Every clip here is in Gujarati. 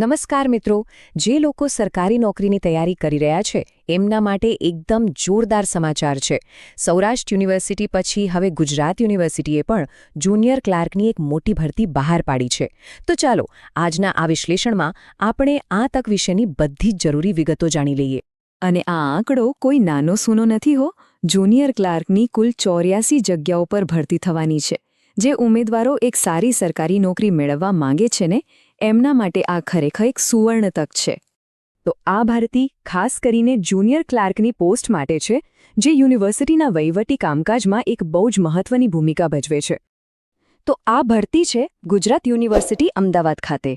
નમસ્કાર મિત્રો, જે લોકો સરકારી નોકરીની તૈયારી કરી રહ્યા છે, એમના માટે એકદમ જોરદાર સમાચાર છે. સૌરાષ્ટ્ર યુનિવર્સિટી પછી હવે ગુજરાત યુનિવર્સિટીએ પણ જુનિયર ક્લાર્કની એક મોટી ભરતી બહાર પાડી છે. તો ચાલો, આજના આ વિશ્લેષણમાં આપણે આ તક વિશેની બધી જ જરૂરી વિગતો જાણી લઈએ. અને આ આંકડો કોઈ નાનો સૂનો નથી હો, જુનિયર ક્લાર્કની કુલ ચોર્યાસી જગ્યાઓ પર ભરતી થવાની છે. જે ઉમેદવારો એક સારી સરકારી નોકરી મેળવવા માંગે છે ને એમના માટે આ ખરેખર એક સુવર્ણ તક છે. તો આ ભરતી, ખાસ કરીને જુનિયર ક્લાર્કની પોસ્ટ માટે છે, જે યુનિવર્સિટીના વહીવટી કામકાજમાં એક બહુ જ મહત્વની ભૂમિકા ભજવે છે. તો આ ભરતી છે ગુજરાત યુનિવર્સિટી, અમદાવાદ ખાતે.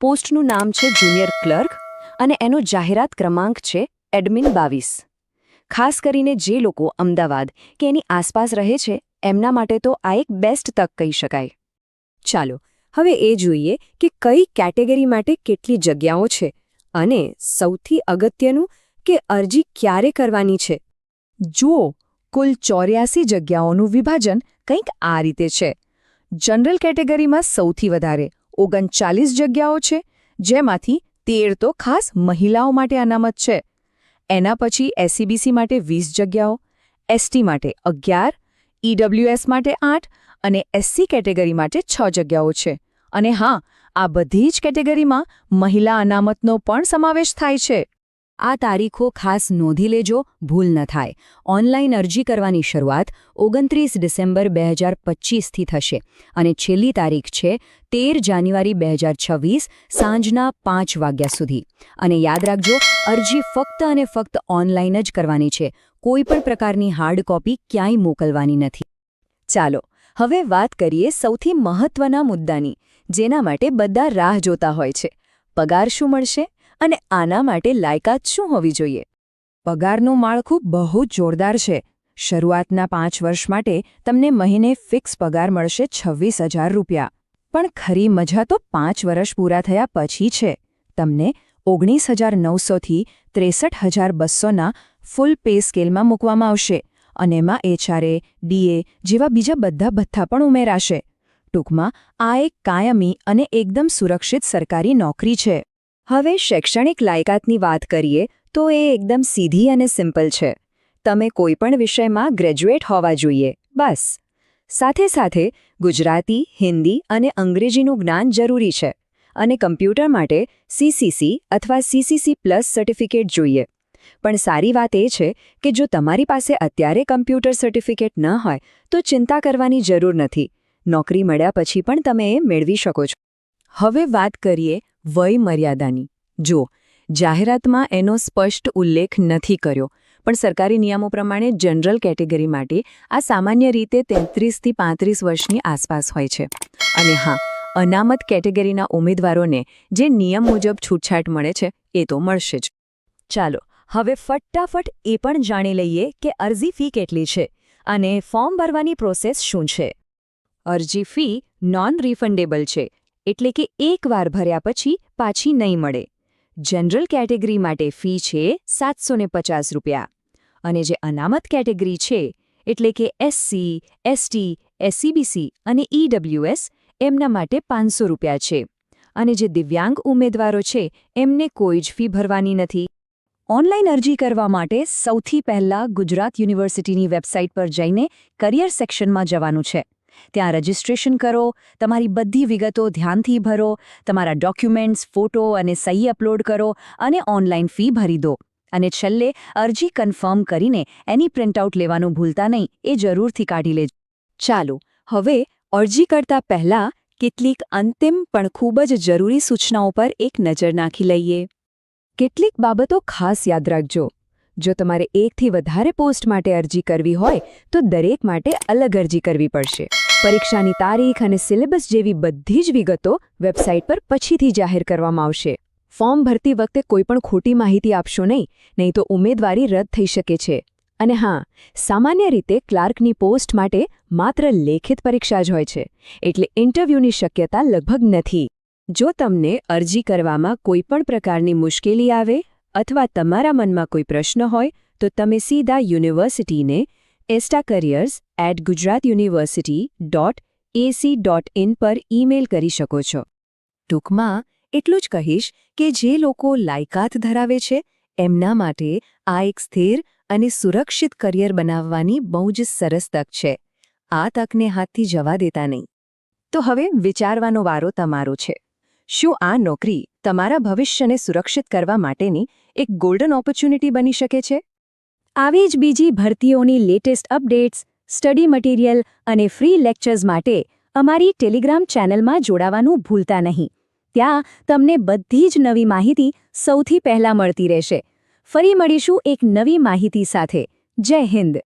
પોસ્ટનું નામ છે જુનિયર ક્લર્ક અને એનો જાહેરાત ક્રમાંક છે એડમિન બાવીસ. ખાસ કરીને જે લોકો અમદાવાદ, કે એની આસપાસ રહે છે, એમના માટે તો આ એક બેસ્ટ તક કહી શકાય. ચાલો હવે એ જોઈએ કે કઈ કેટેગરી માટે કેટલી જગ્યાઓ છે અને સૌથી અગત્યનું કે અરજી ક્યારે કરવાની છે. જુઓ, કુલ ચોર્યાસી જગ્યાઓનું વિભાજન કંઈક આ રીતે છે. જનરલ કેટેગરીમાં સૌથી વધારે ઓગણચાલીસ જગ્યાઓ છે, જેમાંથી તેર તો ખાસ મહિલાઓ માટે અનામત છે. એના પછી એસસીબીસી માટે વીસ જગ્યાઓ એસટી માટે અગિયાર ઈડબ્લ્યુએસ માટે આઠ અને એસસી કેટેગરી માટે છ જગ્યાઓ છે. અને હા, આ બધી જ કેટેગરીમાં મહિલા અનામતનો પણ સમાવેશ થાય છે. આ તારીખો ખાસ નોંધી લેજો, ભૂલ ન થાય. ઓનલાઈન અરજી કરવાની શરૂઆત ઓગણત્રીસ ડિસેમ્બર બે હજાર પચીસથી થશે અને છેલ્લી તારીખ છે તેર જાન્યુઆરી બે હજાર છવ્વીસ સાંજના પાંચ વાગ્યા સુધી. અને યાદ રાખજો, અરજી ફક્ત અને ફક્ત ઓનલાઈન જ કરવાની છે. કોઈ પણ પ્રકારની હાર્ડ કોપી ક્યાંય મોકલવાની નથી. ચાલો હવે વાત કરીએ સૌથી મહત્વના મુદ્દાની, જેના માટે બધા રાહ જોતા હોય છે. પગાર શું મળશે અને આના માટે લાયકાત શું હોવી જોઈએ? પગારનું માળખું બહુ જોરદાર છે. શરૂઆતના પાંચ વર્ષ માટે તમને મહિને ફિક્સ પગાર મળશે છવ્વીસ રૂપિયા. પણ ખરી મજા તો પાંચ વર્ષ પૂરા થયા પછી છે. તમને ઓગણીસ હજાર નવસોથી ત્રેસઠ હજાર બસોના ફૂલ પે સ્કેલમાં મૂકવામાં આવશે. અને એમાં એચઆરએ ડીએ જેવા બીજા બધા ભથ્થા પણ ઉમેરાશે. ટૂંકમાં, આ એક કાયમી અને એકદમ સુરક્ષિત સરકારી નોકરી છે. હવે શૈક્ષણિક લાયકાતની વાત કરીએ, તો એ એકદમ સીધી અને સિમ્પલ છે. તમે કોઈપણ વિષયમાં ગ્રેજ્યુએટ હોવા જોઈએ, બસ. સાથે સાથે, ગુજરાતી, હિન્દી અને અંગ્રેજીનું જ્ઞાન જરૂરી છે. અને કમ્પ્યુટર માટે સીસીસી અથવા સીસીસી પ્લસ સર્ટિફિકેટ જોઈએ. પણ સારી વાત એ છે કે જો તમારી પાસે અત્યારે કમ્પ્યુટર સર્ટિફિકેટ ન હોય, તો ચિંતા કરવાની જરૂર નથી. નોકરી મળ્યા પછી પણ તમે એ મેળવી શકો છો. હવે વાત કરીએ વય મર્યાદાની. જો જાહેરાતમાં એનો સ્પષ્ટ ઉલ્લેખ નથી કર્યો, પણ સરકારી નિયમો પ્રમાણે જનરલ કેટેગરી માટે આ સામાન્ય રીતે તેત્રીસથી પાંત્રીસ વર્ષની આસપાસ હોય છે. અને હા, અનામત કેટેગરીના ઉમેદવારોને જે નિયમ મુજબ છૂટછાટ મળે છે, એ તો મળશે જ. ચાલો હવે ફટાફટ એ પણ જાણી લઈએ કે અરજી ફી કેટલી છે અને ફોર્મ ભરવાની પ્રોસેસ શું છે. અરજી ફી નોન રિફંડેબલ છે એટલે કે એકવાર ભર્યા પછી પાછી નહીં મળે. જનરલ કેટેગરી માટે ફી છે સાતસો રૂપિયા અને જે અનામત કેટેગરી છે એટલે કે એસસી એસટી એસસીબીસી અને ઈડબ્લ્યુએસ એમના માટે પાંચસો રૂપિયા છે અને જે દિવ્યાંગ ઉમેદવારો છે એમને કોઈ જ ફી ભરવાની નથી. ઓનલાઈન અરજી કરવા માટે સૌથી પહેલા ગુજરાત યુનિવર્સિટીની વેબસાઇટ પર જઈને કરિયર સેક્શનમાં જવાનું છે. ત્યાં રજિસ્ટ્રેશન કરો, તમારી બધી વિગતો ધ્યાનથી ભરો, તમારા ડોક્યુમેન્ટ્સ, ફોટો અને સહી અપલોડ કરો અને ઓનલાઈન ફી ભરી દો. અને છેલ્લે અરજી કન્ફર્મ કરીને એની પ્રિન્ટઆઉટ લેવાનું ભૂલતા નહીં, એ જરૂરથી કાઢી લેજો. ચાલો, હવે અરજી કરતા પહેલા કેટલીક અંતિમ પણ ખૂબ જ જરૂરી સૂચનાઓ પર એક નજર નાખી લઈએ. કેટલીક બાબતો ખાસ યાદ રાખજો. જો તમારે એકથી વધારે પોસ્ટ માટે અરજી કરવી હોય, તો દરેક માટે અલગ અરજી કરવી પડશે. પરીક્ષાની તારીખ અને સિલેબસ જેવી બધી જ વિગતો વેબસાઇટ પર પછીથી જાહેર કરવામાં આવશે. ફોર્મ ભરતી વખતે કોઈપણ ખોટી માહિતી આપશો નહીં નહીં તો ઉમેદવારી રદ થઈ શકે છે. અને હા, સામાન્ય રીતે ક્લાર્કની પોસ્ટ માટે માત્ર લેખિત પરીક્ષા જ હોય છે, એટલે ઇન્ટરવ્યૂની શક્યતા લગભગ નથી. જો તમને અરજી કરવામાં કોઈપણ પ્રકારની મુશ્કેલી આવે અથવા તમારા મનમાં કોઈ પ્રશ્ન હોય, તો તમે સીધા યુનિવર્સિટીને esta careers at Gujarat university dot AC dot in પર ઈમેલ કરી શકો છો. ટૂંકમાં, એટલું જ કહીશ કે જે લોકો લાયકાત ધરાવે છે, એમના માટે આ એક સ્થિર અને સુરક્ષિત કરિયર બનાવવાની બહુ જ સરસ તક છે. આ તકને હાથથી જવા દેતા નહીં. તો હવે વિચારવાનો વારો તમારો છે. શું આ નોકરી તમારા ભવિષ્યને સુરક્ષિત કરવા માટેની એક ગોલ્ડન ઓપોર્ચ્યુનિટી બની શકે છે? આવી જ બીજી ભરતીઓની લેટેસ્ટ અપડેટ્સ સ્ટડી મટીરિયલ અને ફ્રી લેક્ચર્સ માટે અમારી ટેલિગ્રામ ચેનલમાં જોડાવાનું ભૂલતા નહીં. ત્યાં તમને બધી જ નવી માહિતી સૌથી પહેલા મળતી રહેશે. ફરી મળીશું એક નવી માહિતી સાથે. જય હિન્દ.